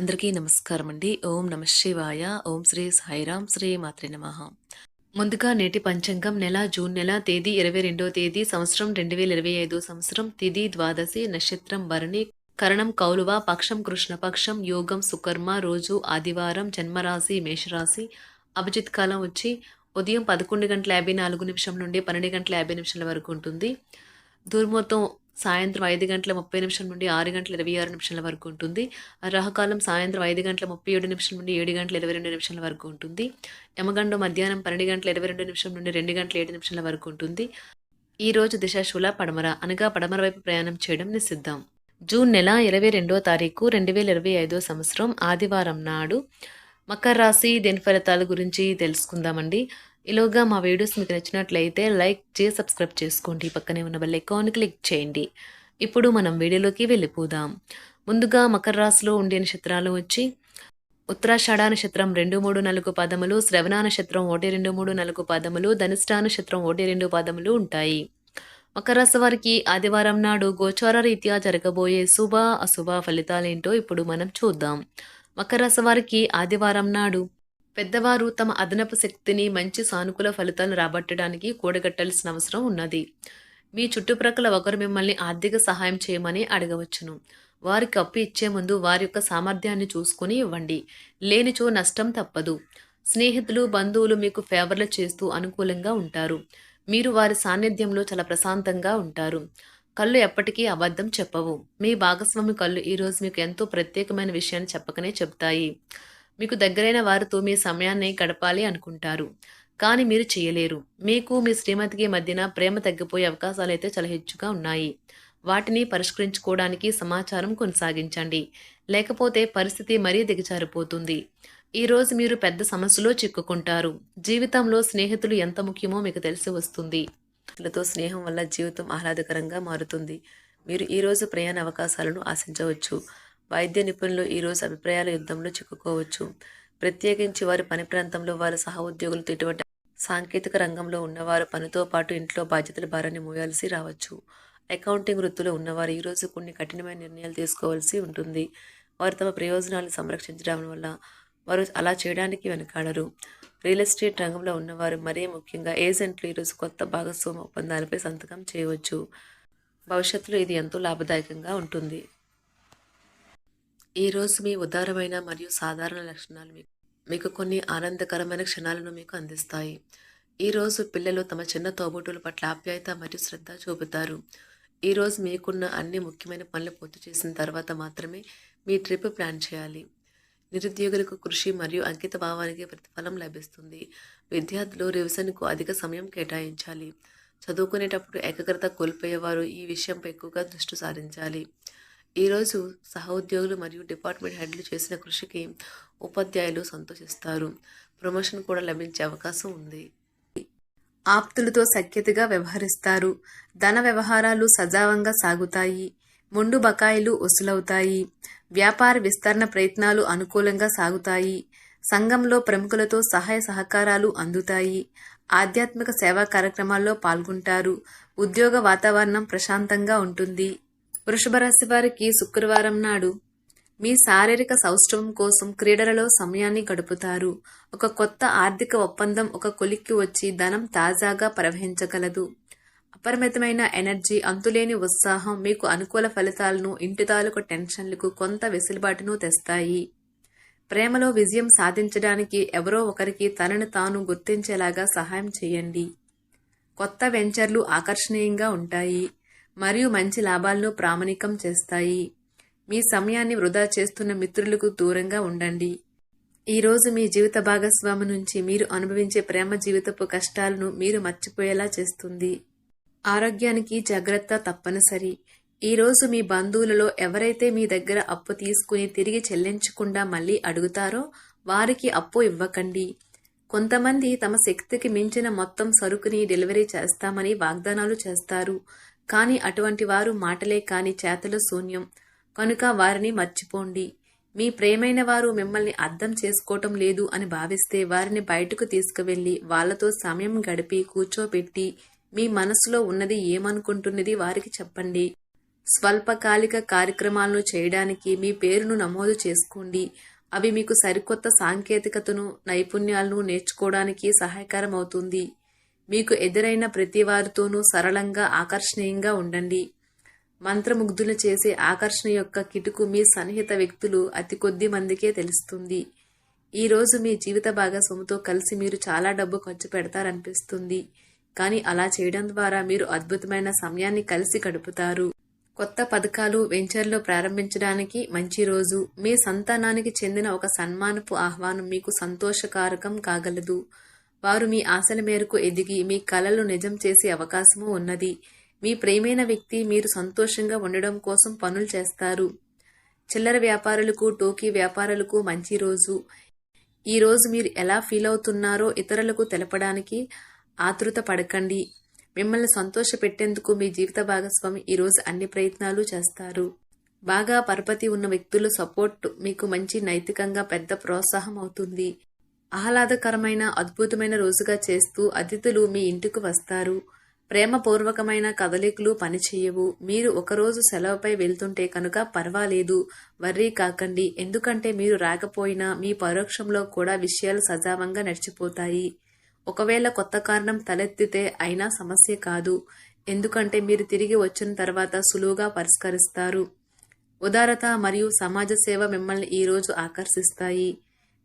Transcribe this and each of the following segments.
అందరికీ నమస్కారం అండి ఓం నమ శివాయ. ఓం శ్రీ సాయిరాం శ్రీ మాత్రి నమ. ముందుగా నేటి పంచాంగం నెల జూన్ నెల తేదీ ఇరవై రెండో తేదీ సంవత్సరం రెండు వేల ఇరవై ఐదు సంవత్సరం తిది ద్వాదశి నక్షత్రం భరణి కరణం కౌలువ పక్షం కృష్ణపక్షం యోగం సుకర్మ రోజు ఆదివారం జన్మరాశి మేషరాశి అభిజిత్ కాలం వచ్చి ఉదయం పదకొండు గంటల యాభై నాలుగు నిమిషం నుండి పన్నెండు గంటల యాభై నిమిషాల వరకు ఉంటుంది. దుర్ముహూర్తం సాయంత్రం ఐదు గంటల ముప్పై నిమిషం నుండి ఆరు గంటల ఇరవై ఆరు నిమిషాల వరకు ఉంటుంది. రాహకాలం సాయంత్రం ఐదు గంటల ముప్పై ఏడు నిమిషం నుండి ఏడు గంటల ఇరవై రెండు నిమిషాల వరకు ఉంటుంది. యమగండం మధ్యాహ్నం పన్నెండు గంటల ఇరవై రెండు నిమిషం నుండి రెండు గంటల ఏడు నిమిషాల వరకు ఉంటుంది. ఈ రోజు దిశాశూల పడమర అనగా పడమర వైపు ప్రయాణం చేయడం నిషిద్దాం జూన్ నెల ఇరవై రెండో తారీఖు రెండు వేల ఇరవై ఐదో సంవత్సరం ఆదివారం నాడు మకర రాశి దేని ఫలితాల గురించి తెలుసుకుందామండి. ఈలోగా మా వీడియోస్ మీకు నచ్చినట్లయితే లైక్ చేసి సబ్స్క్రైబ్ చేసుకోండి. పక్కనే ఉన్న బెల్ ఐకాన్ క్లిక్ చేయండి. ఇప్పుడు మనం వీడియోలోకి వెళ్ళిపోదాం. ముందుగా మకర రాశిలో ఉండే నక్షత్రాలు వచ్చి ఉత్తరాషాఢ నక్షత్రం రెండు మూడు నాలుగు పదములు శ్రవణ నక్షత్రం ఒకటి రెండు మూడు నాలుగు పదములు ధనిష్ట నక్షత్రం ఒకటి రెండు పదములు ఉంటాయి. మకర రాశి వారికి ఆదివారం నాడు గోచార రీత్యా జరగబోయే శుభ అశుభ ఫలితాలేంటో ఇప్పుడు మనం చూద్దాం. మకర రాశి వారికి ఆదివారం నాడు పెద్దవారు తమ అదనపు శక్తిని మంచి సానుకూల ఫలితాలను రాబట్టడానికి కూడగట్టాల్సిన అవసరం ఉన్నది. మీ చుట్టుప్రక్కల ఒకరు మిమ్మల్ని ఆర్థిక సహాయం చేయమని అడగవచ్చును. వారికి అప్పు ఇచ్చే ముందు వారి యొక్క సామర్థ్యాన్ని చూసుకుని ఇవ్వండి. లేనిచో నష్టం తప్పదు. స్నేహితులు బంధువులు మీకు ఫేవర్లు చేస్తూ అనుకూలంగా ఉంటారు. మీరు వారి సాన్నిధ్యంలో చాలా ప్రశాంతంగా ఉంటారు. కళ్ళు ఎప్పటికీ అబద్ధం చెప్పవు. మీ భాగస్వామి కళ్ళు ఈరోజు మీకు ఎంతో ప్రత్యేకమైన విషయాన్ని చెప్పకనే చెప్తాయి మీకు దగ్గరైన వారితో మీ సమయాన్ని గడపాలి అనుకుంటారు. కానీ మీరు చేయలేరు. మీకు మీ శ్రీమతికి మధ్యన ప్రేమ తగ్గిపోయే అవకాశాలు అయితే చాలా హెచ్చుగా ఉన్నాయి. వాటిని పరిష్కరించుకోవడానికి సమాచారం కొనసాగించండి. లేకపోతే పరిస్థితి మరీ దిగజారిపోతుంది. ఈరోజు మీరు పెద్ద సమస్యలో చిక్కుకుంటారు. జీవితంలో స్నేహితులు ఎంత ముఖ్యమో మీకు తెలిసి వస్తుంది. వీళ్ళతో స్నేహం వల్ల జీవితం ఆహ్లాదకరంగా మారుతుంది. మీరు ఈరోజు ప్రయాణ అవకాశాలను ఆశించవచ్చు. వైద్య నిపుణులు ఈరోజు అభిప్రాయాల యుద్ధంలో చిక్కుకోవచ్చు. ప్రత్యేకించి వారి పని ప్రాంతంలో వారి సహోద్యోగులతో ఇటువంటి సాంకేతిక రంగంలో ఉన్నవారు పనితో పాటు ఇంట్లో బాధ్యతల భారాన్ని మోయాల్సి రావచ్చు. అకౌంటింగ్ వృత్తిలో ఉన్నవారు ఈరోజు కొన్ని కఠినమైన నిర్ణయాలు తీసుకోవాల్సి ఉంటుంది. వారు తమ ప్రయోజనాలను సంరక్షించడం వల్ల వారు అలా చేయడానికి వెనకాడరు. రియల్ ఎస్టేట్ రంగంలో ఉన్నవారు మరీ ముఖ్యంగా ఏజెంట్లు ఈరోజు కొత్త భాగస్వామ్య ఒప్పందాలపై సంతకం చేయవచ్చు. భవిష్యత్తులో ఇది ఎంతో లాభదాయకంగా ఉంటుంది. ఈరోజు మీ ఉదారమైన మరియు సాధారణ లక్షణాలు మీకు మీకు కొన్ని ఆనందకరమైన క్షణాలను మీకు అందిస్తాయి. ఈరోజు పిల్లలు తమ చిన్న తోబుట్టుల పట్ల ఆప్యాయత మరియు శ్రద్ధ చూపుతారు. ఈరోజు మీకున్న అన్ని ముఖ్యమైన పనులు పూర్తి చేసిన తర్వాత మాత్రమే మీ ట్రిప్ ప్లాన్ చేయాలి. నిరుద్యోగులకు కృషి మరియు అంకిత భావానికి ప్రతిఫలం లభిస్తుంది. విద్యార్థులు రివిజన్కు అధిక సమయం కేటాయించాలి. చదువుకునేటప్పుడు ఏకాగ్రత కోల్పోయేవారు ఈ విషయంపై ఎక్కువగా దృష్టి సారించాలి. ఈరోజు సహోద్యోగులు మరియు డిపార్ట్మెంట్ హెడ్లు చేసిన కృషికి ఉపాధ్యాయులు సంతోషిస్తారు. ప్రమోషన్ కూడా లభించే అవకాశం ఉంది. ఆప్తులతో సఖ్యతగా వ్యవహరిస్తారు. ధన వ్యవహారాలు సజావంగా సాగుతాయి. ముండు బకాయిలు వసూలవుతాయి. వ్యాపార విస్తరణ ప్రయత్నాలు అనుకూలంగా సాగుతాయి. సంఘంలో ప్రముఖులతో సహాయ సహకారాలు అందుతాయి. ఆధ్యాత్మిక సేవా కార్యక్రమాల్లో పాల్గొంటారు. ఉద్యోగ వాతావరణం ప్రశాంతంగా ఉంటుంది. వృషభ రాశి వారికి శుక్రవారం నాడు మీ శారీరక సౌష్ఠవం కోసం క్రీడలలో సమయాన్ని గడుపుతారు. ఒక కొత్త ఆర్థిక ఒప్పందం ఒక కొలిక్కి వచ్చి ధనం తాజాగా ప్రవహించగలదు. అపరిమితమైన ఎనర్జీ అంతులేని ఉత్సాహం మీకు అనుకూల ఫలితాలను ఇంటి తాలూకు టెన్షన్లకు కొంత వెసులుబాటును తెస్తాయి. ప్రేమలో విజయం సాధించడానికి ఎవరో ఒకరికి తనను తాను గుర్తించేలాగా సహాయం చేయండి. కొత్త వెంచర్లు ఆకర్షణీయంగా ఉంటాయి. మరియు మంచి లాభాలను ప్రామాణికం చేస్తాయి. మీ సమయాన్ని వృధా చేస్తున్న మిత్రులకు దూరంగా ఉండండి. ఈరోజు మీ జీవిత భాగస్వామి నుంచి మీరు అనుభవించే ప్రేమ జీవితపు కష్టాలను మీరు మర్చిపోయేలా చేస్తుంది. ఆరోగ్యానికి జాగ్రత్త తప్పనిసరి. ఈరోజు మీ బంధువులలో ఎవరైతే మీ దగ్గర అప్పు తీసుకుని తిరిగి చెల్లించకుండా మళ్ళీ అడుగుతారో వారికి అప్పు ఇవ్వకండి. కొంతమంది తమ శక్తికి మించిన మొత్తం సరుకుని డెలివరీ చేస్తామని వాగ్దానాలు చేస్తారు. కానీ అటువంటి వారు మాటలే కాని చేతలు శూన్యం. కనుక వారిని మర్చిపోండి. మీ ప్రేమైన వారు మిమ్మల్ని అర్థం చేసుకోవటం లేదు అని భావిస్తే వారిని బయటకు తీసుకువెళ్ళి వాళ్ళతో సమయం గడిపి కూర్చోబెట్టి మీ మనసులో ఉన్నది ఏమనుకుంటున్నది వారికి చెప్పండి. స్వల్పకాలిక కార్యక్రమాలను చేయడానికి మీ పేరును నమోదు చేసుకోండి. అవి మీకు సరికొత్త సాంకేతికతను నైపుణ్యాలను నేర్చుకోవడానికి సహాయకరం అవుతుంది మీకు ఎదురైన ప్రతి వారితోనూ సరళంగా ఆకర్షణీయంగా ఉండండి. మంత్రముగ్ధులు చేసే ఆకర్షణ యొక్క కిటుకు మీ సన్నిహిత వ్యక్తులు అతి కొద్ది మందికే తెలుస్తుంది. ఈ రోజు మీ జీవిత భాగస్వామితో కలిసి మీరు చాలా డబ్బు ఖర్చు పెడతారనిపిస్తుంది. కానీ అలా చేయడం ద్వారా మీరు అద్భుతమైన సమయాన్ని కలిసి గడుపుతారు. కొత్త పథకాలు వెంచర్లు ప్రారంభించడానికి మంచి రోజు. మీ సంతానానికి చెందిన ఒక సన్మానపు ఆహ్వానం మీకు సంతోషకారకం కాగలదు. వారు మీ ఆశల మేరకు ఎదిగి మీ కలలు నిజం చేసే అవకాశము ఉన్నది. మీ ప్రేమైన వ్యక్తి మీరు సంతోషంగా ఉండడం కోసం పనులు చేస్తారు. చిల్లర వ్యాపారులకు టోకీ వ్యాపారులకు మంచి రోజు. ఈ రోజు మీరు ఎలా ఫీల్ అవుతున్నారో ఇతరులకు తెలపడానికి ఆతృత పడకండి. మిమ్మల్ని సంతోష పెట్టేందుకు మీ జీవిత భాగస్వామి ఈ రోజు అన్ని ప్రయత్నాలు చేస్తారు. బాగా పరపతి ఉన్న వ్యక్తుల సపోర్ట్ మీకు మంచి నైతికంగా పెద్ద ప్రోత్సాహం అవుతుంది. ఆహ్లాదకరమైన అద్భుతమైన రోజుగా చేస్తూ అతిథులు మీ ఇంటికి వస్తారు. ప్రేమపూర్వకమైన కదలికలు పనిచేయవు. మీరు ఒకరోజు సెలవుపై వెళ్తుంటే కనుక పర్వాలేదు. వర్రీ కాకండి. ఎందుకంటే మీరు రాకపోయినా మీ పరోక్షంలో కూడా విషయాలు సజావంగా నడిచిపోతాయి. ఒకవేళ కొత్త కారణం తలెత్తితే అయినా సమస్య కాదు. ఎందుకంటే మీరు తిరిగి వచ్చిన తర్వాత సులువుగా పరిష్కరిస్తారు. ఉదారత మరియు సమాజ సేవ మిమ్మల్ని ఈరోజు ఆకర్షిస్తాయి.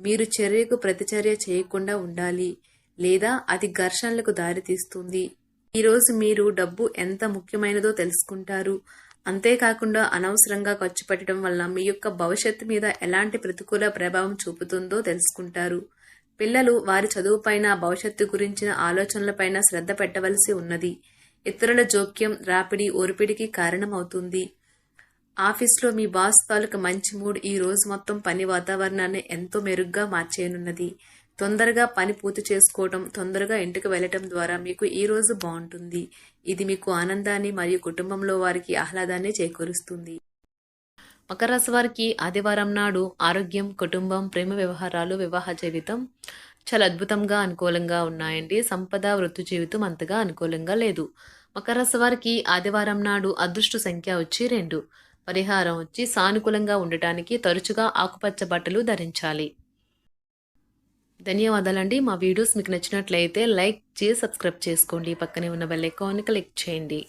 మీరు చర్యకు ప్రతిచర్య చేయకుండా ఉండాలి లేదా అది ఘర్షణలకు దారితీస్తుంది ఈరోజు మీరు డబ్బు ఎంత ముఖ్యమైనదో తెలుసుకుంటారు. అంతేకాకుండా అనవసరంగా ఖర్చు పెట్టడం వల్ల మీ యొక్క భవిష్యత్తు మీద ఎలాంటి ప్రతికూల ప్రభావం చూపుతుందో తెలుసుకుంటారు. పిల్లలు వారి చదువుపైన భవిష్యత్తు గురించిన ఆలోచనలపైన శ్రద్ధ పెట్టవలసి ఉన్నది. ఇతరుల జోక్యం రాపిడి ఓర్పిడికి కారణమవుతుంది. ఆఫీస్లో మీ బాస్ తాలూకు మంచి మూడ్ ఈ రోజు మొత్తం పని వాతావరణాన్ని ఎంతో మెరుగ్గా మార్చేయనున్నది. తొందరగా పని పూర్తి చేసుకోవటం తొందరగా ఇంటికి వెళ్ళటం ద్వారా మీకు ఈ రోజు బాగుంటుంది. ఇది మీకు ఆనందాన్ని మరియు కుటుంబంలో వారికి ఆహ్లాదాన్ని చేకూరుస్తుంది. మకర రాశి వారికి ఆదివారం నాడు ఆరోగ్యం కుటుంబం ప్రేమ వ్యవహారాలు వివాహ జీవితం చాలా అద్భుతంగా అనుకూలంగా ఉన్నాయండి. సంపద వృత్తి జీవితం అంతగా అనుకూలంగా లేదు. మకర రాశి వారికి ఆదివారం నాడు అదృష్ట సంఖ్య వచ్చి రెండు. పరిహారం వచ్చి సానుకూలంగా ఉండటానికి తరచుగా ఆకుపచ్చ బట్టలు ధరించాలి. ధన్యవాదాలండి. మా వీడియోస్ మీకు నచ్చినట్లయితే లైక్ చేసి సబ్స్క్రైబ్ చేసుకోండి. పక్కనే ఉన్న బెల్ ఐకాన్ని క్లిక్ చేయండి.